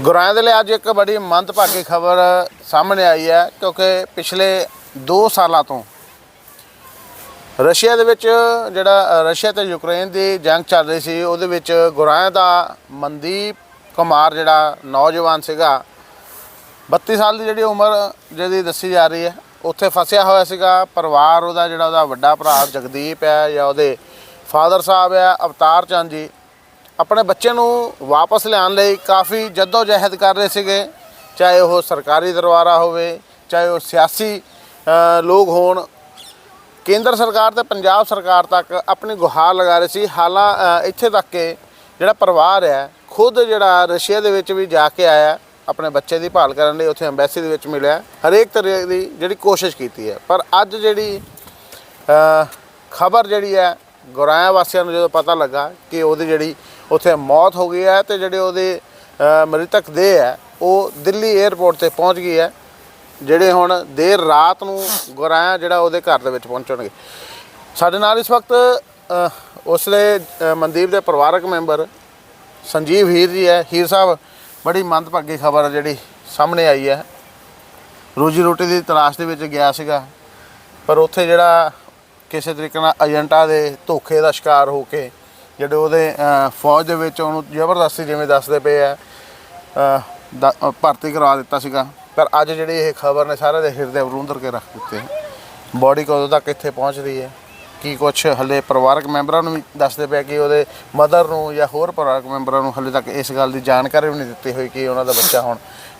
ਗੁਰਾਇਆਂ ਦੇ ਲਈ ਅੱਜ ਇੱਕ ਬੜੀ ਮੰਦਭਾਗੀ ਖਬਰ ਸਾਹਮਣੇ ਆਈ ਹੈ, ਕਿਉਂਕਿ ਪਿਛਲੇ 2 ਸਾਲਾਂ ਤੋਂ ਰਸ਼ੀਆ ਦੇ ਵਿੱਚ ਜਿਹੜਾ ਰਸ਼ੀਆ ਤੇ ਯੂਕਰੇਨ ਦੀ ਜੰਗ ਚੱਲ ਰਹੀ ਸੀ, ਉਹਦੇ ਵਿੱਚ ਗੁਰਾਂ ਦਾ ਮਨਦੀਪ ਕੁਮਾਰ ਜਿਹੜਾ ਨੌਜਵਾਨ ਸੀਗਾ 32 ਸਾਲ ਦੀ ਜਿਹੜੀ ਉਮਰ ਜਿਹਦੀ ਦੱਸੀ ਜਾ ਰਹੀ ਹੈ, ਉੱਥੇ ਫਸਿਆ ਹੋਇਆ ਸੀਗਾ, ਪਰਿਵਾਰ ਉਹਦਾ ਜਿਹੜਾ ਉਹਦਾ ਵੱਡਾ ਭਰਾ ਜਗਦੀਪ ਹੈ ਜਾਂ ਉਹਦੇ ਫਾਦਰ ਸਾਹਿਬ ਹੈ, ਅਵਤਾਰ ਚੰਦ ਜੀ ਆਪਣੇ ਬੱਚੇ ਨੂੰ ਵਾਪਸ ਲਿਆਉਣ ਲਈ ਕਾਫੀ ਜਹਿਦ ਕਰ ਰਹੇ ਸੀਗੇ, ਚਾਹੇ ਉਹ ਸਰਕਾਰੀ ਦਰਬਾਰਾ ਹੋਵੇ, ਚਾਹੇ ਉਹ ਸਿਆਸੀ ਲੋਕ ਹੋਣ। ਕੇਂਦਰ ਸਰਕਾਰ ਤੇ ਪੰਜਾਬ ਸਰਕਾਰ ਤੱਕ ਆਪਣੀ ਗੁਹਾਰ ਲਗਾ ਰਹੇ ਸੀ। ਹਾਲਾਂ ਇੱਥੇ ਤੱਕ ਕਿ ਜਿਹੜਾ ਪਰਿਵਾਰ ਹੈ, ਖੁਦ ਜਿਹੜਾ ਰਸ਼ੀਆ ਦੇ ਵਿੱਚ ਵੀ ਜਾ ਕੇ ਆਇਆ, ਆਪਣੇ ਬੱਚੇ ਦੀ ਭਾਲ ਕਰਨ ਲਈ ਉੱਥੇ ਐਮਬੈਸੀ ਦੇ ਵਿੱਚ ਮਿਲਿਆ। ਹਰੇਕ ਤਰ੍ਹਾਂ ਦੀ ਜਿਹੜੀ ਕੋਸ਼ਿਸ਼ ਕੀਤੀ ਹੈ। ਪਰ ਅੱਜ ਜਿਹੜੀ ਖਬਰ ਜਿਹੜੀ ਹੈ, ਗੁਰਾਇਆ ਵਾਸੀਆਂ ਨੂੰ ਜਦੋਂ ਪਤਾ ਲੱਗਾ ਕਿ ਉਹਦੀ ਜਿਹੜੀ ਉੱਥੇ ਮੌਤ ਹੋ ਗਈ ਹੈ ਤੇ ਜਿਹੜੇ ਉਹਦੇ ਮ੍ਰਿਤਕ ਦੇਹ ਹੈ, ਉਹ ਦਿੱਲੀ 에ਅਰਪੋਰਟ ਤੇ ਪਹੁੰਚ ਗਈ ਹੈ, ਜਿਹੜੇ ਹੁਣ ਦੇਰ ਰਾਤ ਨੂੰ ਗੁਰਾਇਆ ਜਿਹੜਾ ਉਹਦੇ ਘਰ ਦੇ ਵਿੱਚ ਪਹੁੰਚਣਗੇ। ਸਾਡੇ ਨਾਲ ਇਸ ਵਕਤ ਉਸਲੇ ਮਨਦੀਪ ਦੇ ਪਰਿਵਾਰਕ ਮੈਂਬਰ ਸੰਜੀਵ ਹੀਰ ਜੀ ਹੈ। ਹੀਰ ਸਾਹਿਬ, ਬੜੀ ਮੰਦਭਾਗੀ ਖਬਰ ਜਿਹੜੀ ਸਾਹਮਣੇ ਆਈ ਹੈ। ਰੋਜੀ ਰੋਟੀ ਦੀ ਤਲਾਸ਼ ਦੇ ਵਿੱਚ ਗਿਆ ਸੀਗਾ, ਪਰ ਉੱਥੇ ਜਿਹੜਾ ਕਿਸੇ ਤਰੀਕੇ ਨਾਲ ਏਜੰਟਾਂ ਦੇ ਧੋਖੇ ਦਾ ਸ਼ਿਕਾਰ ਹੋ ਕੇ ਜਿਹੜੇ ਉਹਦੇ ਫੌਜ ਦੇ ਵਿੱਚ ਉਹਨੂੰ ਜ਼ਬਰਦਸਤੀ ਜਿਵੇਂ ਦੱਸਦੇ ਪਏ ਆ ਅ, ਭਰਤੀ ਕਰਵਾ ਦਿੱਤਾ ਸੀਗਾ। ਪਰ ਅੱਜ ਜਿਹੜੀ ਇਹ ਖਬਰ ਨੇ ਸਾਰੇ ਦੇ ਹਿਰਦੇ ਵਰੂੰਦਰ ਕੇ ਰੱਖ ਦਿੱਤੇ ਬੋਡੀ ਕਦੋਂ ਤੱਕ ਇੱਥੇ ਪਹੁੰਚ ਰਹੀ ਹੈ? ਕੀ ਕੁਛ ਹਲੇ ਪਰਿਵਾਰਕ ਮੈਂਬਰਾਂ ਨੂੰ ਵੀ ਦੱਸਦੇ ਪਿਆ ਕਿ ਉਹਦੇ ਮਦਰ ਨੂੰ ਜਾਂ ਹੋਰ ਪਰਿਵਾਰਕ ਮੈਂਬਰਾਂ ਨੂੰ ਹਲੇ ਤੱਕ ਇਸ ਗੱਲ ਦੀ ਜਾਣਕਾਰੀ ਵੀ ਨਹੀਂ ਦਿੱਤੀ ਹੋਈ ਕਿ ਉਹਨਾਂ ਦਾ ਬੱਚਾ ਹੁਣ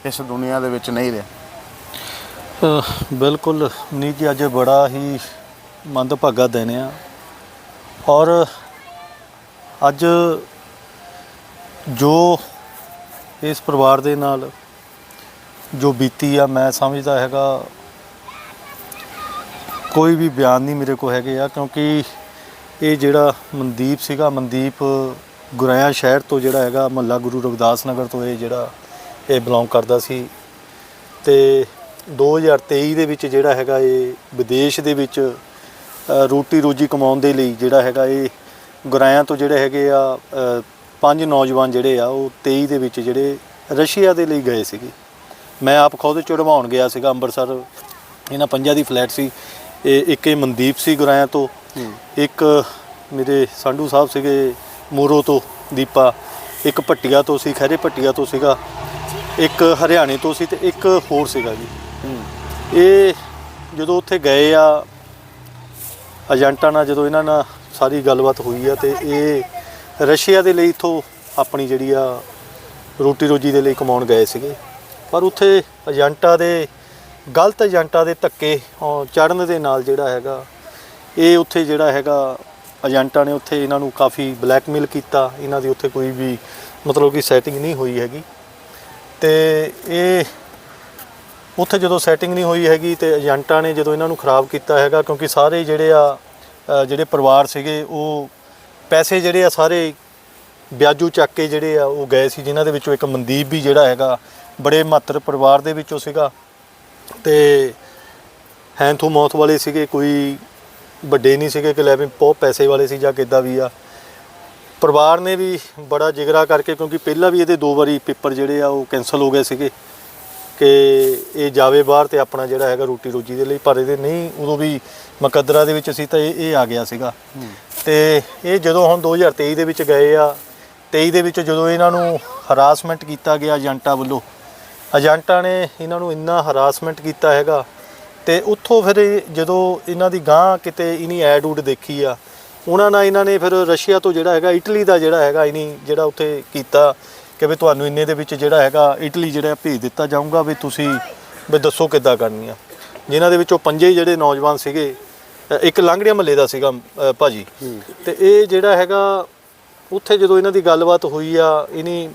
ਇਸ ਦੁਨੀਆ ਦੇ ਵਿੱਚ ਨਹੀਂ ਰਿਹਾ। ਬਿਲਕੁਲ ਨੀ ਜੀ ਅੱਜ ਬੜਾ ਹੀ ਮੰਦਭਾਗਾ ਦਿਨ ਆ। ਔਰ ਅੱਜ ਜੋ ਇਸ ਪਰਿਵਾਰ ਦੇ ਨਾਲ ਜੋ ਬੀਤੀ ਆ, ਮੈਂ ਸਮਝਦਾ ਹੈਗਾ, ਕੋਈ ਵੀ ਬਿਆਨ ਨਹੀਂ ਮੇਰੇ ਕੋਲ ਹੈਗੇ ਆ, ਕਿਉਂਕਿ ਇਹ ਜਿਹੜਾ ਮਨਦੀਪ ਸੀਗਾ, ਮਨਦੀਪ ਗੁਰਾਇਆ ਸ਼ਹਿਰ ਤੋਂ ਜਿਹੜਾ ਹੈਗਾ, ਮਹੱਲਾ ਗੁਰੂ ਰਵਿਦਾਸ ਨਗਰ ਤੋਂ ਇਹ ਜਿਹੜਾ ਇਹ ਬਿਲੋਂਗ ਕਰਦਾ ਸੀ ਤੇ 2023 ਦੇ ਵਿੱਚ ਜਿਹੜਾ ਹੈਗਾ ਇਹ ਵਿਦੇਸ਼ ਦੇ ਵਿੱਚ ਰੋਟੀ ਰੋਜੀ ਕਮਾਉਣ ਦੇ ਲਈ ਜਿਹੜਾ ਹੈਗਾ ਇਹ ਗੁਰਾਇਆਂ ਤੋਂ ਜਿਹੜੇ ਹੈਗੇ ਆ ਅ, ਪੰਜ ਨੌਜਵਾਨ ਜਿਹੜੇ ਆ ਉਹ 23 ਦੇ ਵਿੱਚ ਜਿਹੜੇ ਰਸ਼ੀਆ ਦੇ ਲਈ ਗਏ ਸੀਗੇ। ਮੈਂ ਆਪ ਖੁਦ ਚੜਵਾਉਣ ਗਿਆ ਸੀਗਾ ਅੰਮ੍ਰਿਤਸਰ। ਇਹਨਾਂ ਪੰਜਾਂ ਦੀ ਫਲੈਟ ਸੀ। ਇਹ ਇੱਕ ਇਹ ਮਨਦੀਪ ਸੀ ਗੁਰਾਇਆਂ ਤੋਂ। ਇੱਕ ਮੇਰੇ ਸੰਧੂ ਸਾਹਿਬ ਸੀਗੇ ਮੂਰੋ ਤੋਂ ਦੀਪਾ। ਇੱਕ ਭੱਟੀਆ ਤੋਂ ਸੀ ਖੈਰੇ ਭੱਟੀਆ ਤੋਂ ਸੀਗਾ। ਇੱਕ ਹਰਿਆਣੇ ਤੋਂ ਸੀ ਤੇ ਇੱਕ ਹੋਰ ਸੀਗਾ ਜੀ। ਇਹ ਜਦੋਂ ਉੱਥੇ ਗਏ ਆ ਏਜੰਟਾਂ ਨਾਲ ਜਦੋਂ ਇਹਨਾਂ ਨਾਲ ਸਾਰੀ ਗੱਲਬਾਤ ਹੋਈ ਆ ਤੇ ਇਹ ਰਸ਼ੀਆ ਦੇ ਲਈ ਇਥੋਂ ਆਪਣੀ ਜਿਹੜੀ ਆ ਰੋਟੀ ਰੋਜੀ ਦੇ ਲਈ ਕਮਾਉਣ ਗਏ ਸੀਗੇ। ਪਰ ਉੱਥੇ ਏਜੰਟਾਂ ਦੇ, ਗਲਤ ਏਜੰਟਾਂ ਦੇ ਧੱਕੇ ਚੜਨ ਦੇ ਨਾਲ ਜਿਹੜਾ ਹੈਗਾ, ਇਹ ਉੱਥੇ ਜਿਹੜਾ ਹੈਗਾ ਏਜੰਟਾਂ ਨੇ ਉੱਥੇ ਇਹਨਾਂ ਨੂੰ ਕਾਫੀ ਬਲੈਕਮੇਲ ਕੀਤਾ। ਇਹਨਾਂ ਦੀ ਉੱਥੇ ਕੋਈ ਵੀ ਮਤਲਬ ਕਿ ਸੈਟਿੰਗ ਨਹੀਂ ਹੋਈ ਹੈਗੀ। ਤੇ ਇਹ ਉੱਥੇ ਜਦੋਂ ਸੈਟਿੰਗ ਨਹੀਂ ਹੋਈ ਹੈਗੀ ਤੇ ਏਜੰਟਾਂ ਨੇ ਜਦੋਂ ਇਹਨਾਂ ਨੂੰ ਖਰਾਬ ਕੀਤਾ ਹੈਗਾ, ਕਿਉਂਕਿ ਸਾਰੇ ਜਿਹੜੇ ਆ ਜਿਹੜੇ ਪਰਿਵਾਰ ਸੀਗੇ, ਉਹ ਪੈਸੇ ਜਿਹੜੇ ਆ ਸਾਰੇ ਵਿਆਜੂ ਚੱਕ ਕੇ ਜਿਹੜੇ ਆ, ਉਹ ਗਏ ਸੀ, ਜਿਨ੍ਹਾਂ ਦੇ ਵਿੱਚੋਂ ਇੱਕ ਮਨਦੀਪ ਵੀ ਜਿਹੜਾ ਹੈਗਾ, ਬੜੇ ਮਾਤਰ ਪਰਿਵਾਰ ਦੇ ਵਿੱਚੋਂ ਸੀਗਾ। ਤੇ ਹੈਂਥੂ ਮੌਤ ਵਾਲੇ ਸੀਗੇ, ਕੋਈ ਵੱਡੇ ਨਹੀਂ ਸੀਗੇ, ਕਿ ਲੈ ਵੀ ਬਹੁਤ ਪੈਸੇ ਵਾਲੇ ਸੀ, ਜਾਂ ਕਿੱਦਾਂ ਵੀ ਆ। ਪਰਿਵਾਰ ਨੇ ਵੀ ਬੜਾ ਜਿਗਰਾ ਕਰਕੇ, ਕਿਉਂਕਿ ਪਹਿਲਾਂ ਵੀ ਇਹਦੇ ਦੋ ਵਾਰੀ ਪੇਪਰ ਜਿਹੜੇ ਆ, ਉਹ ਕੈਨਸਲ ਹੋ ਗਏ ਸੀਗੇ। ਕਿ ਇਹ ਜਾਵੇ ਬਾਹਰ ਤੇ ਆਪਣਾ ਜਿਹੜਾ ਹੈਗਾ ਰੋਟੀ ਰੋਜੀ ਦੇ ਲਈ ਪਰ ਇਹਦੇ ਨਹੀਂ ਉਦੋਂ ਵੀ ਮੁਕੱਦਰਾ ਦੇ ਵਿੱਚ ਸੀ ਤਾਂ ਇਹ ਇਹ ਆ ਗਿਆ ਸੀਗਾ। ਤੇ ਇਹ ਜਦੋਂ ਹੁਣ 2023 ਦੇ ਵਿੱਚ ਗਏ ਆ 23 ਦੇ ਵਿੱਚ ਜਦੋਂ ਇਹਨਾਂ ਨੂੰ ਹਰਾਸਮੈਂਟ ਕੀਤਾ ਗਿਆ ਏਜੰਟਾਂ ਵੱਲੋਂ ਏਜੰਟਾਂ ਨੇ ਇਹਨਾਂ ਨੂੰ ਇੰਨਾ ਹਰਾਸਮੈਂਟ ਕੀਤਾ ਹੈਗਾ ਤੇ ਉੱਥੋਂ ਫਿਰ ਜਦੋਂ ਇਹਨਾਂ ਦੀ ਗਾਂ ਕਿਤੇ ਇਨੀ ਐਡ ਉਡ ਦੇਖੀ ਆ ਉਹਨਾਂ ਨਾਲ ਇਹਨਾਂ ਨੇ ਫਿਰ ਰਸ਼ੀਆ ਤੋਂ ਜਿਹੜਾ ਹੈਗਾ ਇਟਲੀ ਦਾ ਜਿਹੜਾ ਹੈਗਾ ਇਨੀ ਜਿਹੜਾ ਉੱਥੇ ਕੀਤਾ ਕਿ ਵੀ ਤੁਹਾਨੂੰ ਇੰਨੇ ਦੇ ਵਿੱਚ ਜਿਹੜਾ ਹੈਗਾ ਇਟਲੀ ਜਿਹੜਾ ਭੇਜ ਦਿੱਤਾ ਜਾਊਗਾ ਵੀ ਤੁਸੀਂ ਵੀ ਦੱਸੋ ਕਿੱਦਾਂ ਕਰਨੀ ਆ। ਜਿਨ੍ਹਾਂ ਦੇ ਵਿੱਚੋਂ ਪੰਜੇ ਜਿਹੜੇ ਨੌਜਵਾਨ ਸੀਗੇ ਇੱਕ ਲਾਂਗੜੀਆਂ ਮੱਲੇ ਦਾ ਸੀਗਾ ਭਾਜੀ। ਤੇ ਇਹ ਜਿਹੜਾ ਹੈਗਾ ਉੱਥੇ ਜਦੋਂ ਇਹਨਾਂ ਦੀ ਗੱਲਬਾਤ ਹੋਈ ਆ ਇਨੀ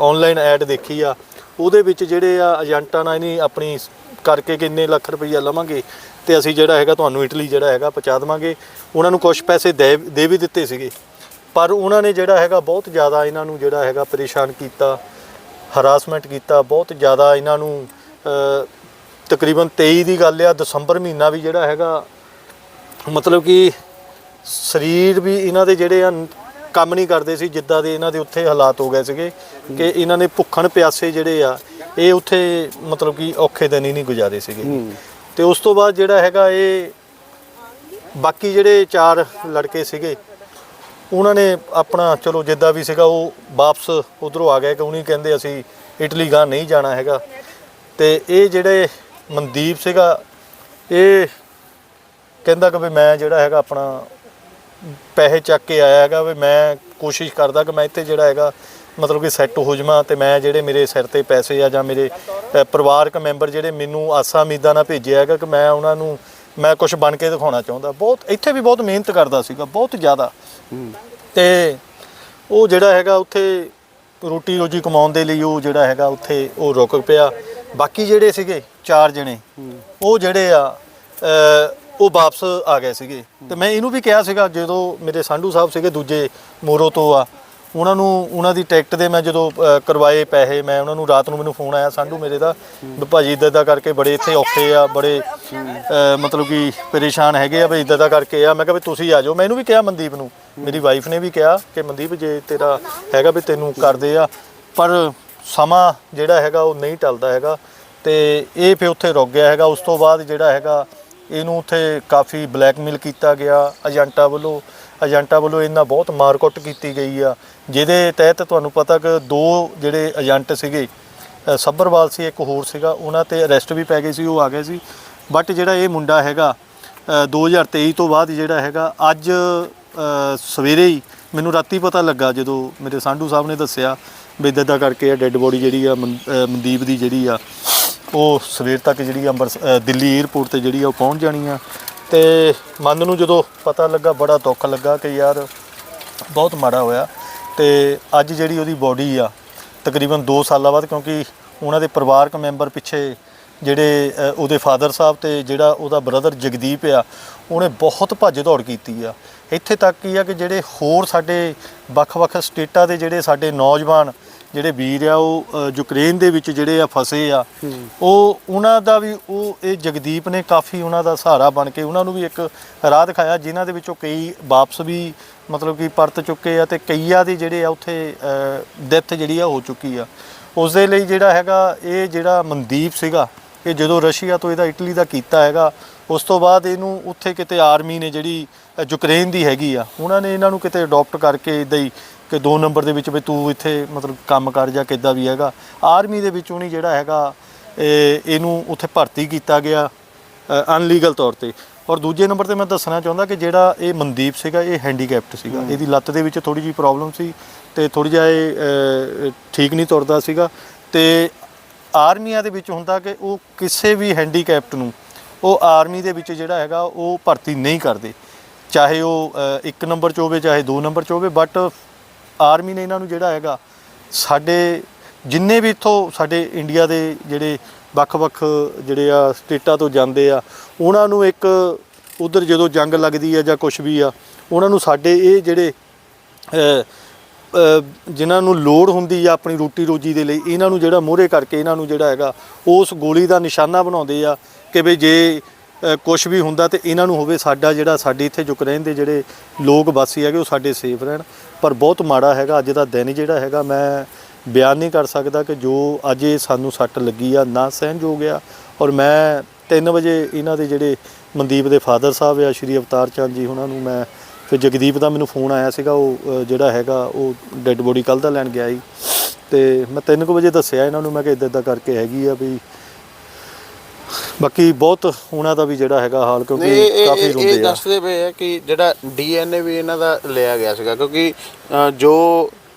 ਆਨਲਾਈਨ ਐਡ ਦੇਖੀ ਆ ਉਹਦੇ ਵਿੱਚ ਜਿਹੜੇ ਆ ਏਜੰਟਾਂ ਨਾਲ ਇਨੀ ਆਪਣੀ ਕਰਕੇ ਕਿੰਨੇ ਲੱਖ ਰੁਪਈਆ ਲਵਾਂਗੇ ਤੇ ਅਸੀਂ ਜਿਹੜਾ ਹੈਗਾ ਤੁਹਾਨੂੰ ਇਟਲੀ ਜਿਹੜਾ ਹੈਗਾ ਪਹੁੰਚਾ ਦੇਵਾਂਗੇ। ਉਹਨਾਂ ਨੂੰ ਕੁਝ ਪੈਸੇ ਦੇ ਵੀ ਦਿੱਤੇ ਸੀਗੇ। ਪਰ ਉਹਨਾਂ ਨੇ ਜਿਹੜਾ ਹੈਗਾ ਬਹੁਤ ਜ਼ਿਆਦਾ ਇਹਨਾਂ ਨੂੰ ਜਿਹੜਾ ਹੈਗਾ ਪਰੇਸ਼ਾਨ ਕੀਤਾ ਹਰਾਸਮੈਂਟ ਕੀਤਾ ਬਹੁਤ ਜ਼ਿਆਦਾ ਇਹਨਾਂ ਨੂੰ ਤਕਰੀਬਨ 23 ਦੀ ਗੱਲ ਆ ਦਸੰਬਰ ਮਹੀਨਾ ਵੀ ਜਿਹੜਾ ਹੈਗਾ ਮਤਲਬ ਕਿ ਸਰੀਰ ਵੀ ਇਹਨਾਂ ਦੇ ਜਿਹੜੇ ਆ ਕੰਮ ਨਹੀਂ ਕਰਦੇ ਸੀ ਜਿੱਦਾਂ ਦੇ ਇਹਨਾਂ ਦੇ ਉੱਥੇ ਹਾਲਾਤ ਹੋ ਗਏ ਸੀਗੇ ਕਿ ਇਹਨਾਂ ਨੇ ਭੁੱਖਣ ਪਿਆਸੇ ਜਿਹੜੇ ਆ ਇਹ ਉੱਥੇ ਮਤਲਬ ਕਿ ਔਖੇ ਦਿਨ ਹੀ ਨਹੀਂ ਗੁਜ਼ਾਰੇ ਸੀਗੇ। ਤੇ ਉਸ ਤੋਂ ਬਾਅਦ ਜਿਹੜਾ ਹੈਗਾ ਇਹ ਬਾਕੀ ਜਿਹੜੇ ਚਾਰ ਲੜਕੇ ਸੀਗੇ ਉਹਨਾਂ ਨੇ ਆਪਣਾ, ਚਲੋ ਜਿੱਦਾਂ ਵੀ ਸੀਗਾ, ਉਹ ਵਾਪਸ ਉਧਰੋਂ ਆ ਗਏ ਕਿ ਉਹਨੀ ਕਹਿੰਦੇ ਅਸੀਂ ਇਟਲੀ ਗਾਂ ਨਹੀਂ ਜਾਣਾ ਹੈਗਾ। ਤੇ ਇਹ ਜਿਹੜੇ ਮਨਦੀਪ ਸੀਗਾ, ਇਹ ਕਹਿੰਦਾ ਕਿ ਵੀ ਮੈਂ ਜਿਹੜਾ ਹੈਗਾ ਆਪਣਾ ਪੈਸੇ ਚੱਕ ਕੇ ਆਇਆ ਹੈਗਾ ਵੀ ਮੈਂ ਕੋਸ਼ਿਸ਼ ਕਰਦਾ ਕਿ ਮੈਂ ਇੱਥੇ ਜਿਹੜਾ ਹੈਗਾ, ਮਤਲਬ ਕਿ ਸੈੱਟ ਹੋ ਜਾਵਾਂ ਤੇ ਮੈਂ ਜਿਹੜੇ ਮੇਰੇ ਸਿਰ ਤੇ ਪੈਸੇ ਆ ਜਾਂ ਮੇਰੇ ਪਰਿਵਾਰਕ ਮੈਂਬਰ ਜਿਹੜੇ ਮੈਨੂੰ ਆਸਾਂ ਉਮੀਦਾਂ ਨਾਲ ਭੇਜਿਆ ਹੈਗਾ ਕਿ ਮੈਂ ਉਹਨਾਂ ਨੂੰ, ਮੈਂ ਕੁਝ ਬਣ ਕੇ ਦਿਖਾਉਣਾ ਚਾਹੁੰਦਾ। ਬਹੁਤ, ਇੱਥੇ ਵੀ ਬਹੁਤ ਮਿਹਨਤ ਕਰਦਾ ਸੀਗਾ, ਬਹੁਤ ਜ਼ਿਆਦਾ। ਤੇ ਉਹ ਜਿਹੜਾ ਹੈਗਾ ਉੱਥੇ ਰੋਟੀ ਰੋਜੀ ਕਮਾਉਣ ਦੇ ਲਈ ਉਹ ਜਿਹੜਾ ਹੈਗਾ ਉੱਥੇ ਉਹ ਰੁਕ ਪਿਆ। ਬਾਕੀ ਜਿਹੜੇ ਸੀਗੇ ਚਾਰ ਜਣੇ ਉਹ ਜਿਹੜੇ ਆ ਉਹ ਵਾਪਸ ਆ ਗਏ ਸੀਗੇ। ਤੇ ਮੈਂ ਇਹਨੂੰ ਵੀ ਕਿਹਾ ਸੀਗਾ ਜਦੋਂ ਮੇਰੇ ਸੰਧੂ ਸਾਹਿਬ ਸੀਗੇ ਦੂਜੇ ਮੋਰੋ ਤੋਂ ਆ ਉਹਨਾਂ ਨੂੰ ਉਹਨਾਂ ਦੀ ਟਿਕਟ ਦੇ ਮੈਂ ਜਦੋਂ ਕਰਵਾਏ ਪੈਸੇ ਮੈਂ ਉਹਨਾਂ ਨੂੰ ਰਾਤ ਨੂੰ ਮੈਨੂੰ ਫੋਨ ਆਇਆ ਸੰਧੂ ਮੇਰੇ ਦਾ ਭਾਜੀ ਇਦਾਂ ਦਾ ਕਰਕੇ ਬੜੇ ਇੱਥੇ ਔਖੇ ਆ ਬੜੇ ਅ, ਮਤਲਬ ਕਿ ਪਰੇਸ਼ਾਨ ਹੈਗੇ ਆ ਵੀ ਇਦਾਂ ਦਾ ਕਰਕੇ ਆ। ਮੈਂ ਕਿਹਾ ਵੀ ਤੁਸੀਂ ਆ ਜਾਓ। ਮੈਂ ਇਹਨੂੰ ਵੀ ਕਿਹਾ ਮਨਦੀਪ ਨੂੰ ਮੇਰੀ ਵਾਈਫ ਨੇ ਵੀ ਕਿਹਾ ਕਿ ਮਨਦੀਪ ਜੇ ਤੇਰਾ ਹੈਗਾ ਵੀ ਤੈਨੂੰ ਕਰਦੇ ਆ ਪਰ ਸਮਾਂ ਜਿਹੜਾ ਹੈਗਾ ਉਹ ਨਹੀਂ ਟਲਦਾ ਹੈਗਾ ਤੇ ਇਹ ਫਿਰ ਉੱਥੇ ਰੁਕ ਗਿਆ ਹੈਗਾ। ਉਸ ਤੋਂ ਬਾਅਦ ਜਿਹੜਾ ਹੈਗਾ ਇਹਨੂੰ ਉੱਥੇ ਕਾਫੀ ਬਲੈਕਮੇਲ ਕੀਤਾ ਗਿਆ। ਏਜੰਟਾਂ ਵੱਲੋਂ ਏਜੰਟਾਂ ਵੱਲੋਂ ਇਹਨਾਂ ਬਹੁਤ ਮਾਰਕੁੱਟ ਕੀਤੀ ਗਈ ਆ। ਜਿਹਦੇ ਤਹਿਤ ਤੁਹਾਨੂੰ ਪਤਾ ਕਿ ਦੋ ਜਿਹੜੇ ਏਜੰਟ ਸੀਗੇ ਅ, ਸੱਭਰਵਾਲ ਸੀ ਇੱਕ ਹੋਰ ਸੀਗਾ ਉਹਨਾਂ ਤੇ ਅਰੈਸਟ ਵੀ ਪੈ ਗਈ ਸੀ ਉਹ ਆ ਗਏ ਸੀ। ਬਟ ਜਿਹੜਾ ਇਹ ਮੁੰਡਾ ਹੈਗਾ ਅ, 2023 ਤੋਂ ਬਾਅਦ ਜਿਹੜਾ ਹੈਗਾ ਅੱਜ ਸਵੇਰੇ ਹੀ ਮੈਨੂੰ ਰਾਤੀ ਪਤਾ ਲੱਗਾ ਜਦੋਂ ਮੇਰੇ ਸਾਂਢੂ ਸਾਹਿਬ ਨੇ ਦੱਸਿਆ ਵੀ ਇੱਦਾਂ ਦਾ ਕਰਕੇ ਆ ਡੈੱਡ ਬੋਡੀ ਜਿਹੜੀ ਆ ਮਨ- ਮਨਦੀਪ ਦੀ ਜਿਹੜੀ ਆ, ਉਹ ਸਵੇਰ ਤੱਕ ਜਿਹੜੀ ਆ ਅੰਬਰਸਰ ਦਿੱਲੀ 에ਅਰਪੋਰਟ ਤੇ ਜਿਹੜੀ ਆ ਉਹ ਪਹੁੰਚ ਜਾਣੀ ਆ। ਤੇ ਮਨ ਨੂੰ ਜਦੋਂ ਪਤਾ ਲੱਗਾ, ਬੜਾ ਦੁੱਖ ਲੱਗਾ ਕਿ ਯਾਰ ਬਹੁਤ ਮਾੜਾ ਹੋਇਆ। ਤੇ ਅੱਜ ਜਿਹੜੀ ਉਹਦੀ ਬੋਡੀ ਆ, ਤਕਰੀਬਨ 2 ਸਾਲਾਂ ਬਾਅਦ ਕਿਉਂਕਿ ਉਹਨਾਂ ਦੇ ਪਰਿਵਾਰਕ ਮੈਂਬਰ ਪਿੱਛੇ ਜਿਹੜੇ ਉਹਦੇ ਫਾਦਰ ਸਾਹਿਬ ਤੇ ਜਿਹੜਾ ਉਹਦਾ ਬ੍ਰਦਰ ਜਗਦੀਪ ਆ ਉਹਨੇ ਬਹੁਤ ਭੱਜ ਦੌੜ ਕੀਤੀ ਆ। ਇੱਥੇ ਤੱਕ ਕੀ ਆ ਕਿ ਜਿਹੜੇ ਹੋਰ ਸਾਡੇ ਵੱਖ-ਵੱਖ ਸਟੇਟਾਂ ਦੇ ਜਿਹੜੇ ਸਾਡੇ ਨੌਜਵਾਨ ਜਿਹੜੇ ਵੀਰ ਆ ਉਹ ਯੂਕਰੇਨ ਦੇ ਵਿੱਚ ਜਿਹੜੇ ਆ ਫਸੇ ਆ ਉਹ ਉਹਨਾਂ ਦਾ ਵੀ ਉਹ ਇਹ ਜਗਦੀਪ ਨੇ ਕਾਫੀ ਉਹਨਾਂ ਦਾ ਸਹਾਰਾ ਬਣ ਕੇ ਉਹਨਾਂ ਨੂੰ ਵੀ ਇੱਕ ਰਾਹ ਦਿਖਾਇਆ ਜਿਨ੍ਹਾਂ ਦੇ ਵਿੱਚੋਂ ਕਈ ਵਾਪਸ ਵੀ ਮਤਲਬ ਕਿ ਪਰਤ ਚੁੱਕੇ ਆ ਤੇ ਕਈਆਂ ਦੇ ਜਿਹੜੇ ਆ ਉੱਥੇ ਡੈਥ ਜਿਹੜੀ ਆ ਹੋ ਚੁੱਕੀ ਆ। ਉਸ ਦੇ ਲਈ ਜਿਹੜਾ ਹੈਗਾ ਇਹ ਜਿਹੜਾ ਮਨਦੀਪ ਸੀਗਾ ਇਹ ਜਦੋਂ ਰਸ਼ੀਆ ਤੋਂ ਇਹਦਾ ਇਟਲੀ ਦਾ ਕੀਤਾ ਹੈਗਾ ਉਸ ਤੋਂ ਬਾਅਦ ਇਹਨੂੰ ਉੱਥੇ ਕਿਤੇ ਆਰਮੀ ਨੇ ਜਿਹੜੀ ਯੂਕਰੇਨ ਦੀ ਹੈਗੀ ਆ ਉਹਨਾਂ ਨੇ ਇਹਨਾਂ ਨੂੰ ਕਿਤੇ ਅਡਾਪਟ ਕਰਕੇ ਇਦਾਂ ਹੀ ਕਿ ਦੋ ਨੰਬਰ ਦੇ ਵਿੱਚ ਵੀ ਤੂੰ ਇੱਥੇ ਮਤਲਬ ਕੰਮ ਕਰ ਜਾ ਕਿੱਦਾਂ ਵੀ ਹੈਗਾ ਆਰਮੀ ਦੇ ਵਿੱਚੋਂ ਨਹੀਂ ਜਿਹੜਾ ਹੈਗਾ ਇਹ ਇਹਨੂੰ ਉੱਥੇ ਭਰਤੀ ਕੀਤਾ ਗਿਆ ਅਨਲੀਗਲ ਤੌਰ ਤੇ। ਔਰ ਦੂਜੇ ਨੰਬਰ ਤੇ ਮੈਂ ਦੱਸਣਾ ਚਾਹੁੰਦਾ ਕਿ ਜਿਹੜਾ ਇਹ ਮਨਦੀਪ ਸੀਗਾ ਇਹ ਹੈਂਡੀਕੈਪਟ ਸੀਗਾ। ਇਹਦੀ ਲੱਤ ਦੇ ਵਿੱਚ ਥੋੜੀ ਜਿਹੀ ਪ੍ਰੋਬਲਮ ਸੀ ਤੇ ਥੋੜੀ ਜਿਹਾ ਇਹ ਠੀਕ ਨਹੀਂ ਤੁਰਦਾ ਸੀਗਾ ਤੇ ਆਰਮੀਆਂ ਦੇ ਵਿੱਚ ਹੁੰਦਾ ਕਿ ਉਹ ਕਿਸੇ ਵੀ ਹੈਂਡੀਕੈਪਟ ਨੂੰ ਉਹ ਆਰਮੀ ਦੇ ਵਿੱਚ ਜਿਹੜਾ ਹੈਗਾ ਉਹ ਭਰਤੀ ਨਹੀਂ ਕਰਦੇ। ਚਾਹੇ ਉਹ ਅ, ਇੱਕ ਨੰਬਰ 'ਚ ਹੋਵੇ ਚਾਹੇ ਦੋ ਨੰਬਰ 'ਚ ਹੋਵੇ ਬਟ ਆਰਮੀ ਨੇ ਇਹਨਾਂ ਨੂੰ ਜਿਹੜਾ ਹੈਗਾ ਸਾਡੇ ਜਿੰਨੇ ਵੀ ਇੱਥੋਂ ਸਾਡੇ ਇੰਡੀਆ ਦੇ ਜਿਹੜੇ ਵੱਖ-ਵੱਖ ਜਿਹੜੇ ਆ ਸਟੇਟਾਂ ਤੋਂ ਜਾਂਦੇ ਆ ਉਹਨਾਂ ਨੂੰ ਇੱਕ ਉਧਰ ਜਦੋਂ ਜੰਗ ਲੱਗਦੀ ਆ ਜਾਂ ਕੁਝ ਵੀ ਆ ਉਹਨਾਂ ਨੂੰ ਸਾਡੇ ਇਹ ਜਿਹੜੇ ਜਿਨ੍ਹਾਂ ਨੂੰ ਲੋੜ ਹੁੰਦੀ ਆ ਆਪਣੀ ਰੋਟੀ ਰੋਜੀ ਦੇ ਲਈ, ਇਹਨਾਂ ਨੂੰ ਜਿਹੜਾ ਮੋਹਰੇ ਕਰਕੇ ਇਹਨਾਂ ਨੂੰ ਜਿਹੜਾ ਹੈਗਾ, ਉਸ ਗੋਲੀ ਦਾ ਨਿਸ਼ਾਨਾ ਬਣਾਉਂਦੇ ਆ ਕਿ ਵੀ ਜੇ ਕੁਝ ਵੀ ਹੁੰਦਾ ਤੇ ਇਹਨਾਂ ਨੂੰ ਹੋਵੇ ਸਾਡਾ ਜਿਹੜਾ ਸਾਡੇ ਇੱਥੇ ਯੂਕਰੇਨ ਦੇ ਜਿਹੜੇ ਲੋਕ ਵਾਸੀ ਹੈਗੇ, ਉਹ ਸਾਡੇ ਸੇਫ ਰਹਿਣ। ਪਰ ਬਹੁਤ ਮਾੜਾ ਹੈਗਾ, ਅੱਜ ਦਾ ਦਿਨ ਜਿਹੜਾ ਹੈਗਾ, ਮੈਂ ਬਿਆਨ ਨਹੀਂ ਕਰ ਸਕਦਾ ਕਿ ਜੋ ਅੱਜ ਇਹ ਸਾਨੂੰ ਸੱਟ ਲੱਗੀ ਆ, ਨਾ ਸਹਿਣਯੋਗ ਆ। ਔਰ ਮੈਂ 3 ਵਜੇ ਇਹਨਾਂ ਦੇ ਜਿਹੜੇ ਮਨਦੀਪ ਦੇ ਫਾਦਰ ਸਾਹਿਬ ਆ, ਸ਼੍ਰੀ ਅਵਤਾਰ ਚੰਦ ਜੀ, ਉਹਨਾਂ ਨੂੰ ਮੈਂ ਫਿਰ ਜਗਦੀਪ ਦਾ ਮੈਨੂੰ ਫੋਨ ਆਇਆ ਸੀਗਾ ਉਹ ਜਿਹੜਾ ਹੈਗਾ ਉਹ ਡੈੱਡ ਬੋਡੀ ਕੱਲ ਦਾ ਲੈਣ ਗਿਆ ਸੀ। ਤੇ ਮੈਂ 3 ਵਜੇ ਦੱਸਿਆ ਇਹਨਾਂ ਨੂੰ ਮੈਂ ਕਿ ਇਦਾਂ ਇਦਾਂ ਕਰਕੇ ਹੈਗੀ ਆ ਵੀ ਬਾਕੀ ਬਹੁਤ ਉਹਨਾਂ ਦਾ ਵੀ ਜਿਹੜਾ ਹੈਗਾ ਹਾਲ ਕਿਉਂਕਿ ਇਹ ਇਹ- ਕਾਫੀ ਇਹ ਰੋਂਦੇ ਆ। ਦੱਸਦੇ ਪਏ ਆ ਕਿ ਜਿਹੜਾ ਡੀਐਨਏ ਵੀ ਇਹਨਾਂ ਦਾ ਲਿਆ ਗਿਆ ਸੀਗਾ ਕਿਉਂਕਿ ਜੋ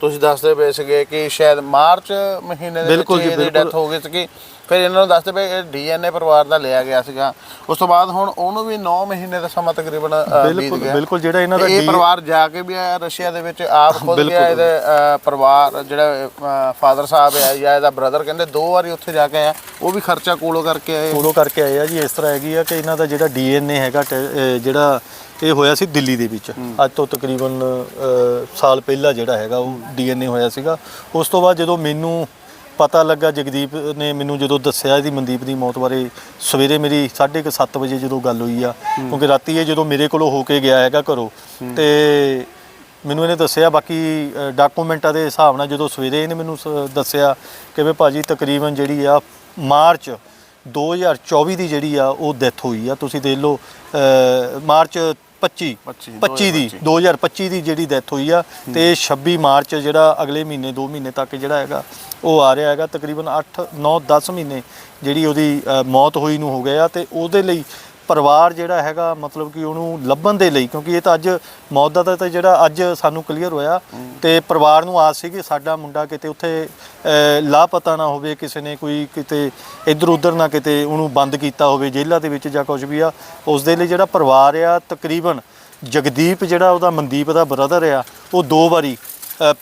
ਤੁਸੀਂ ਦੱਸਦੇ ਪਏ ਸੀਗੇ ਕਿ ਸ਼ਾਇਦ ਮਾਰਚ ਮਹੀਨੇ ਦੇ ਵਿੱਚ ਇਹਦੀ। ਡੈਥ ਹੋ ਗਈ ਸੀਗੀ। ਫਿਰ ਇਹਨਾਂ ਨੂੰ ਦੱਸਦੇ ਪਏ ਇਹ ਡੀਐਨਏ ਪਰਿਵਾਰ ਦਾ ਲਿਆ ਗਿਆ ਸੀਗਾ। ਉਸ ਤੋਂ ਬਾਅਦ ਹੁਣ ਉਹਨੂੰ ਵੀ 9 ਮਹੀਨੇ ਦਾ ਸਮਾਂ ਤਕਰੀਬਨ ਬੀਤ ਬਿਲਕੁਲ ਗਿਆ। ਬਿਲਕੁਲ ਜਿਹੜਾ ਇਹਨਾਂ ਦਾ ਇਹ ਪਰਿਵਾਰ ਜਾ ਕੇ ਵੀ ਆਇਆ ਰਸ਼ੀਆ ਦੇ ਵਿੱਚ ਆਪ ਖੁਦ। ਗਿਆ ਇਹਦੇ ਪਰਿਵਾਰ ਜਿਹੜਾ ਫਾਦਰ ਸਾਹਿਬ ਹੈ ਜਾਂ ਇਹਦਾ ਬ੍ਰਦਰ ਕਹਿੰਦੇ ਦੋ ਵਾਰੀ ਉੱਥੇ ਜਾ ਕੇ ਆਇਆ। ਉਹ ਵੀ ਖਰਚਾ ਕੋਲੋਂ ਕਰਕੇ ਆਏ। ਫੋਲੋ ਕਰਕੇ ਆਏ ਆ ਜੀ। ਇਸ ਤਰ੍ਹਾਂ ਹੈਗੀ ਆ ਕਿ ਇਹਨਾਂ ਦਾ ਜਿਹੜਾ ਡੀਐਨਏ ਹੈਗਾ ਜਿਹੜਾ ਇਹ ਹੋਇਆ ਸੀ ਦਿੱਲੀ ਦੇ ਵਿੱਚ। ਅੱਜ ਤੋਂ ਤਕਰੀਬਨ ਸਾਲ ਪਹਿਲਾਂ ਜਿਹੜਾ ਹੈਗਾ ਉਹ ਡੀਐਨਏ ਹੋਇਆ ਸੀਗਾ। ਉਸ ਤੋਂ ਬਾਅਦ ਜਦੋਂ ਮੈਨੂੰ ਪਤਾ ਲੱਗਾ ਜਗਦੀਪ ਨੇ ਮੈਨੂੰ ਜਦੋਂ ਦੱਸਿਆ ਇਹਦੀ ਮਨਦੀਪ ਦੀ ਮੌਤ ਬਾਰੇ ਸਵੇਰੇ ਮੇਰੀ 7:30 ਵਜੇ ਜਦੋਂ ਗੱਲ ਹੋਈ ਆ ਕਿਉਂਕਿ ਰਾਤੀ ਇਹ ਜਦੋਂ ਮੇਰੇ ਕੋਲੋਂ ਹੋ ਕੇ ਗਿਆ ਹੈਗਾ ਘਰੋਂ ਤੇ ਮੈਨੂੰ ਇਹਨੇ ਦੱਸਿਆ ਬਾਕੀ ਡਾਕੂਮੈਂਟਾਂ ਦੇ ਹਿਸਾਬ ਨਾਲ ਜਦੋਂ ਸਵੇਰੇ ਇਹਨੇ ਮੈਨੂੰ ਦੱਸਿਆ ਕਿ ਵੀ ਭਾਜੀ ਤਕਰੀਬਨ ਜਿਹੜੀ ਆ ਮਾਰਚ 2024 ਦੀ ਜਿਹੜੀ ਆ ਉਹ ਡੈਥ ਹੋਈ ਆ। ਤੁਸੀਂ ਦੇਖ ਲਓ ਮਾਰਚ 25 25 25 ਦੀ 2025 ਦੀ ਜਿਹੜੀ ਡੈਥ ਹੋਈ ਆ ਤੇ 26 ਮਾਰਚ ਜਿਹੜਾ ਅਗਲੇ ਮਹੀਨੇ 2 ਮਹੀਨੇ ਤੱਕ ਜਿਹੜਾ ਹੈਗਾ ਉਹ ਆ ਰਿਹਾ ਹੈਗਾ ਤਕਰੀਬਨ 8 9 10 ਮਹੀਨੇ ਜਿਹੜੀ ਉਹਦੀ ਮੌਤ ਹੋਈ ਨੂੰ ਹੋ ਗਏ ਆ ਤੇ ਉਹਦੇ ਲਈ ਪਰਿਵਾਰ ਜਿਹੜਾ ਹੈਗਾ, ਮਤਲਬ ਕਿ ਉਹਨੂੰ ਲੱਭਣ ਦੇ ਲਈ, ਕਿਉਂਕਿ ਇਹ ਤਾਂ ਅੱਜ ਮੌਤ ਦਾ ਤਾਂ ਜਿਹੜਾ ਅੱਜ ਸਾਨੂੰ ਕਲੀਅਰ ਹੋਇਆ ਤੇ ਪਰਿਵਾਰ ਨੂੰ ਆਸ ਸੀ ਕਿ ਸਾਡਾ ਮੁੰਡਾ ਕਿਤੇ ਉੱਥੇ ਲਾਪਤਾ ਨਾ ਹੋਵੇ, ਕਿਸੇ ਨੇ ਕੋਈ ਕਿਤੇ ਇੱਧਰ ਉੱਧਰ ਨਾ ਕਿਤੇ ਉਹਨੂੰ ਬੰਦ ਕੀਤਾ ਹੋਵੇ, ਜੇਲ੍ਹਾਂ ਦੇ ਵਿੱਚ ਜਾਂ ਕੁਝ ਵੀ ਆ, ਉਸ ਦੇ ਲਈ ਜਿਹੜਾ ਪਰਿਵਾਰ ਆ, ਤਕਰੀਬਨ ਜਗਦੀਪ ਜਿਹੜਾ ਉਹਦਾ ਮਨਦੀਪ ਦਾ ਬ੍ਰਦਰ ਆ, ਉਹ ਦੋ ਵਾਰੀ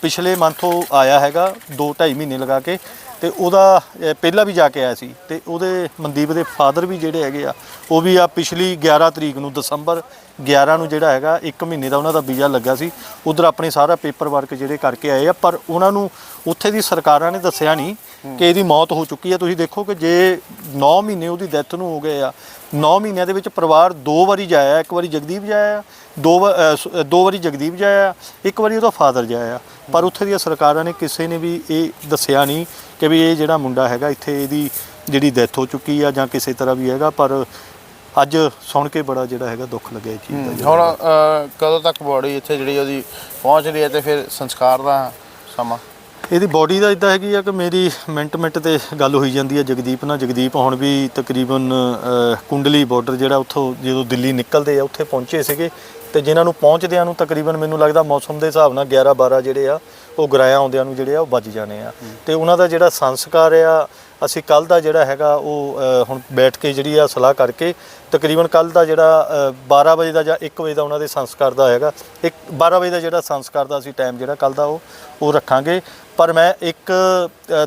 ਪਿਛਲੇ ਮੰਥੋਂ ਆਇਆ ਹੈਗਾ 2 2.5 ਮਹੀਨੇ ਲਗਾ ਕੇ ਤੇ ਉਹਦਾ ਪਹਿਲਾਂ ਵੀ ਜਾ ਕੇ ਆਇਆ ਸੀ ਤੇ ਉਹਦੇ ਮਨਦੀਪ ਦੇ ਫਾਦਰ ਵੀ ਜਿਹੜੇ ਹੈਗੇ ਆ ਉਹ ਵੀ ਆ ਪਿਛਲੀ 11 ਤਰੀਕ ਨੂੰ ਦਸੰਬਰ 11 ਨੂੰ ਜਿਹੜਾ ਹੈਗਾ 1 ਮਹੀਨੇ ਦਾ ਉਹਨਾਂ ਦਾ ਵੀਜ਼ਾ ਲੱਗਾ ਸੀ। ਉਧਰ ਆਪਣੇ ਸਾਰਾ ਪੇਪਰ ਵਰਕ ਜਿਹੜੇ ਕਰਕੇ ਆਏ ਆ ਪਰ ਉਹਨਾਂ ਨੂੰ ਉੱਥੇ ਦੀ ਸਰਕਾਰਾਂ ਨੇ ਦੱਸਿਆ ਨਹੀਂ ਕਿ ਇਹਦੀ ਮੌਤ ਹੋ ਚੁੱਕੀ ਹੈ ਤੁਸੀਂ ਦੇਖੋ ਕਿ ਜੇ 9 ਮਹੀਨੇ ਉਹਦੀ ਡੈਥ ਨੂੰ ਹੋ ਗਏ ਆ 9 ਮਹੀਨਿਆਂ ਦੇ ਵਿੱਚ ਪਰਿਵਾਰ ਦੋ ਵਾਰੀ ਜਾਇਆ ਇੱਕ ਵਾਰੀ ਜਗਦੀਪ ਜਾਇਆ ਦੋ ਦੋ ਵਾਰੀ ਜਗਦੀਪ ਜਾਇਆ ਇੱਕ ਵਾਰੀ ਉਹਦਾ ਫਾਦਰ ਜਾਇਆ। ਪਰ ਉੱਥੇ ਦੀਆਂ ਸਰਕਾਰਾਂ ਨੇ ਕਿਸੇ ਨੇ ਵੀ ਇਹ ਦੱਸਿਆ ਨਹੀਂ ਕਿ ਵੀ ਇਹ ਜਿਹੜਾ ਮੁੰਡਾ ਹੈਗਾ ਇੱਥੇ ਇਹਦੀ ਜਿਹੜੀ ਡੈਥ ਹੋ ਚੁੱਕੀ ਆ ਜਾਂ ਕਿਸੇ ਤਰ੍ਹਾਂ ਵੀ ਹੈਗਾ ਪਰ ਅੱਜ ਸੁਣ ਕੇ ਬੜਾ ਜਿਹੜਾ ਹੈਗਾ ਦੁੱਖ ਲੱਗਿਆ ਇਹ ਚੀਜ਼ ਦਾ ਹੁਣ ਕਦੋਂ ਤੱਕ ਬੋਡੀ ਇੱਥੇ ਜਿਹੜੀ ਉਹਦੀ ਪਹੁੰਚ ਰਹੀ ਹੈ ਤੇ ਫਿਰ ਸੰਸਕਾਰ ਦਾ ਸਮਾਂ? ਇਹਦੀ ਬਾਡੀ ਦਾ ਇਦਾਂ ਹੈਗੀ ਆ ਕਿ ਮੇਰੀ ਮਿੰਟ ਮਿੰਟ ਤੇ ਗੱਲ ਹੋਈ ਜਾਂਦੀ ਹੈ ਜਗਦੀਪ ਨਾਲ। ਜਗਦੀਪ ਹੁਣ ਵੀ ਤਕਰੀਬਨ ਕੁੰਡਲੀ ਬਾਰਡਰ ਜਿਹੜਾ ਉੱਥੋਂ ਜਦੋਂ ਦਿੱਲੀ ਨਿਕਲਦੇ ਆ ਉੱਥੇ ਪਹੁੰਚੇ ਸੀਗੇ। ਤੇ ਜਿਨ੍ਹਾਂ ਨੂੰ ਪਹੁੰਚਦਿਆਂ ਨੂੰ ਤਕਰੀਬਨ ਮੈਨੂੰ ਲੱਗਦਾ ਮੌਸਮ ਦੇ ਹਿਸਾਬ ਨਾਲ 11 12 ਜਿਹੜੇ ਆ ਉਹ ਗਰਾਇਆ ਆਉਂਦਿਆਂ ਨੂੰ ਜਿਹੜੇ ਆ ਉਹ ਵੱਜ ਜਾਣੇ ਆ। ਤੇ ਉਹਨਾਂ ਦਾ ਜਿਹੜਾ ਸੰਸਕਾਰ ਆ ਅਸੀਂ ਕੱਲ ਦਾ ਜਿਹੜਾ ਹੈਗਾ ਉਹ ਹੁਣ ਬੈਠ ਕੇ ਜਿਹੜੀ ਆ ਸਲਾਹ ਕਰਕੇ ਤਕਰੀਬਨ ਕੱਲ ਦਾ ਜਿਹੜਾ ਅਹ, 12 ਵਜੇ ਦਾ ਜਾਂ 1 ਵਜੇ ਦਾ ਉਹਨਾਂ ਦੇ ਸੰਸਕਾਰ ਦਾ ਹੈਗਾ। ਇੱਕ 12 ਵਜੇ ਦਾ ਜਿਹੜਾ ਸੰਸਕਾਰ ਦਾ ਅਸੀਂ ਟਾਈਮ ਜਿਹੜਾ ਕੱਲ ਦਾ ਉਹ ਉਹ ਰੱਖਾਂਗੇ। ਪਰ ਮੈਂ ਇੱਕ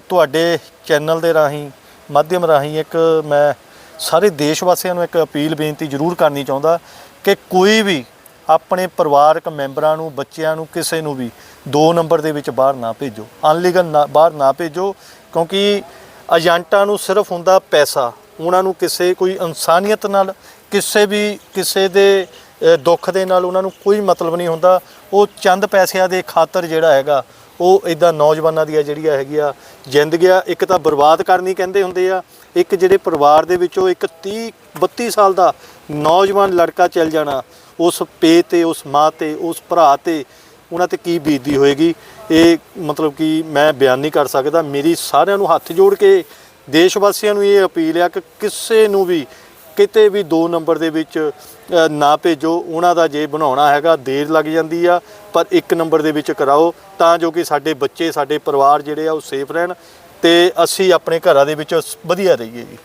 ਤੁਹਾਡੇ ਚੈਨਲ ਦੇ ਰਾਹੀਂ ਮਾਧਿਅਮ ਰਾਹੀਂ ਇੱਕ ਮੈਂ ਸਾਰੇ ਦੇਸ਼ ਵਾਸੀਆਂ ਨੂੰ ਇੱਕ ਅਪੀਲ ਬੇਨਤੀ ਜ਼ਰੂਰ ਕਰਨੀ ਚਾਹੁੰਦਾ ਕਿ ਕੋਈ ਵੀ ਆਪਣੇ ਪਰਿਵਾਰਕ ਮੈਂਬਰਾਂ ਨੂੰ, ਬੱਚਿਆਂ ਨੂੰ, ਕਿਸੇ ਨੂੰ ਵੀ 2 ਨੰਬਰ ਦੇ ਵਿੱਚ ਬਾਹਰ ਨਾ ਭੇਜੋ। ਅਨਲੀਗਲ ਨਾ, ਬਾਹਰ ਨਾ ਭੇਜੋ, ਕਿਉਂਕਿ ਏਜੰਟਾਂ ਨੂੰ ਸਿਰਫ ਹੁੰਦਾ ਪੈਸਾ। ਉਹਨਾਂ ਨੂੰ ਕਿਸੇ ਕੋਈ ਇਨਸਾਨੀਅਤ ਨਾਲ, ਕਿਸੇ ਵੀ, ਕਿਸੇ ਦੇ ਦੁੱਖ ਦੇ ਨਾਲ ਉਹਨਾਂ ਨੂੰ ਕੋਈ ਮਤਲਬ ਨਹੀਂ ਹੁੰਦਾ। ਉਹ ਚੰਦ ਪੈਸਿਆਂ ਦੇ ਖਾਤਰ ਜਿਹੜਾ ਹੈਗਾ, ਉਹ ਇਦਾਂ ਨੌਜਵਾਨਾਂ ਦੀਆਂ ਜਿਹੜੀਆਂ ਹੈਗੀਆਂ ਜ਼ਿੰਦਗੀਆਂ ਇੱਕ ਤਾਂ ਬਰਬਾਦ ਕਰਨੀ ਕਹਿੰਦੇ ਹੁੰਦੇ ਆ। ਇੱਕ ਜਿਹੜੇ ਪਰਿਵਾਰ ਦੇ ਵਿੱਚੋਂ ਇੱਕ 30 32 ਸਾਲ ਦਾ ਨੌਜਵਾਨ ਲੜਕਾ ਚੱਲ ਜਾਣਾ। ਉਸ ਪੇ ਤੇ, ਉਸ ਮਾਂ ਤੇ, ਉਸ ਭਰਾ ਤੇ ਉਹਨਾਂ ਤੇ ਕੀ ਬੀਤਦੀ ਹੋਏਗੀ? ਇਹ ਮਤਲਬ ਕਿ ਮੈਂ ਬਿਆਨ ਨਹੀਂ ਕਰ ਸਕਦਾ। ਮੇਰੀ ਸਾਰਿਆਂ ਨੂੰ ਹੱਥ ਜੋੜ ਕੇ ਦੇਸ਼ ਵਾਸੀਆਂ ਨੂੰ ਇਹ ਅਪੀਲ ਆ ਕਿ ਕਿਸੇ ਨੂੰ ਵੀ ਕਿਤੇ ਵੀ 2 ਨੰਬਰ ਦੇ ਵਿੱਚ ਨਾ ਭੇਜੋ। ਉਹਨਾਂ ਦਾ ਜੇ ਬਣਾਉਣਾ ਹੈਗਾ, ਦੇਰ ਲੱਗ ਜਾਂਦੀ ਆ, ਪਰ 1 ਨੰਬਰ ਦੇ ਵਿੱਚ ਕਰਾਓ ਤਾਂ ਜੋ ਕਿ ਸਾਡੇ ਬੱਚੇ, ਸਾਡੇ ਪਰਿਵਾਰ ਜਿਹੜੇ ਆ ਉਹ ਸੇਫ ਰਹਿਣ ਤੇ ਅਸੀਂ ਆਪਣੇ ਘਰਾਂ ਦੇ ਵਿੱਚ ਵਧੀਆ ਰਹੀਏ ਜੀ।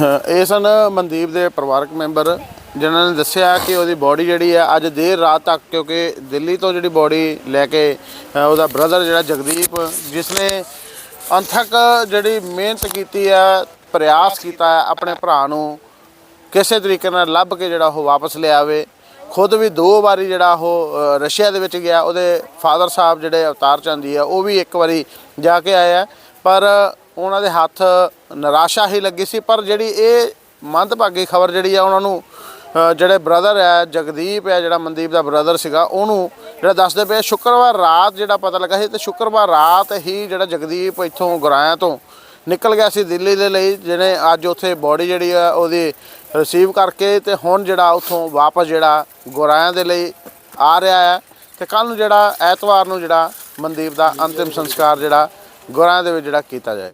ਇਹ ਸਨ ਮਨਦੀਪ ਦੇ ਪਰਿਵਾਰਕ ਮੈਂਬਰ, ਜਿਨ੍ਹਾਂ ਨੇ ਦੱਸਿਆ ਕਿ ਉਹਦੀ ਬੋਡੀ ਜਿਹੜੀ ਹੈ ਅੱਜ ਦੇਰ ਰਾਤ ਤੱਕ, ਕਿਉਂਕਿ ਦਿੱਲੀ ਤੋਂ ਜਿਹੜੀ ਬੋਡੀ ਲੈ ਕੇ ਉਹਦਾ ਬ੍ਰਦਰ ਜਿਹੜਾ ਜਗਦੀਪ, ਜਿਸ ਨੇ ਅੰਥਕ ਜਿਹੜੀ ਮਿਹਨਤ ਕੀਤੀ ਹੈ, ਪ੍ਰਯਾਸ ਕੀਤਾ ਹੈ ਆਪਣੇ ਭਰਾ ਨੂੰ, ਕਿਸੇ ਤਰੀਕੇ ਨਾਲ ਲੱਭ ਕੇ ਜਿਹੜਾ ਉਹ ਵਾਪਸ ਲਿਆਵੇ। ਖੁਦ ਵੀ ਦੋ ਵਾਰੀ ਜਿਹੜਾ ਉਹ ਰਸ਼ੀਆ ਦੇ ਵਿੱਚ ਗਿਆ, ਉਹਦੇ ਫਾਦਰ ਸਾਹਿਬ ਜਿਹੜੇ ਅਵਤਾਰ ਚੰਦ ਚੰਦੀ ਆ, ਉਹ ਵੀ ਇੱਕ ਵਾਰੀ ਜਾ ਕੇ ਆਏ ਆ। ਪਰ ਉਹਨਾਂ ਦੇ ਹੱਥ ਨਿਰਾਸ਼ਾ ਹੀ ਲੱਗੀ ਸੀ, ਪਰ ਜਿਹੜੀ ਇਹ ਮੰਦਭਾਗੀ ਖਬਰ ਜਿਹੜੀ ਆ ਉਹਨਾਂ ਨੂੰ ਜਿਹੜੇ ਬ੍ਰਦਰ ਹੈ ਜਗਦੀਪ ਹੈ ਜਿਹੜਾ ਮਨਦੀਪ ਦਾ ਬ੍ਰਦਰ ਸੀਗਾ, ਉਹਨੂੰ ਜਿਹੜਾ ਦੱਸਦੇ ਪਏ ਸ਼ੁੱਕਰਵਾਰ ਰਾਤ ਜਿਹੜਾ ਪਤਾ ਲੱਗਾ ਸੀ, ਤੇ ਸ਼ੁੱਕਰਵਾਰ ਰਾਤ ਹੀ ਜਿਹੜਾ ਜਗਦੀਪ ਇੱਥੋਂ ਗੁਰਾਇਆਂ ਤੋਂ ਨਿਕਲ ਗਿਆ ਸੀ ਦਿੱਲੀ ਦੇ ਲਈ, ਜਿਹਨੇ ਅੱਜ ਉੱਥੇ ਬੋਡੀ ਜਿਹੜੀ ਆ ਉਹਦੀ ਰਿਸੀਵ ਕਰਕੇ ਤੇ ਹੁਣ ਜਿਹੜਾ ਉੱਥੋਂ ਵਾਪਸ ਜਿਹੜਾ ਗੁਰਾਇਆਂ ਦੇ ਲਈ ਆ ਰਿਹਾ ਹੈ ਤੇ ਕੱਲ ਨੂੰ ਜਿਹੜਾ ਐਤਵਾਰ ਨੂੰ ਜਿਹੜਾ ਮਨਦੀਪ ਦਾ ਅੰਤਿਮ ਸੰਸਕਾਰ ਜਿਹੜਾ ਗੁਰਾਇਆਂ ਦੇ ਵਿੱਚ ਜਿਹੜਾ ਕੀਤਾ ਜਾਏ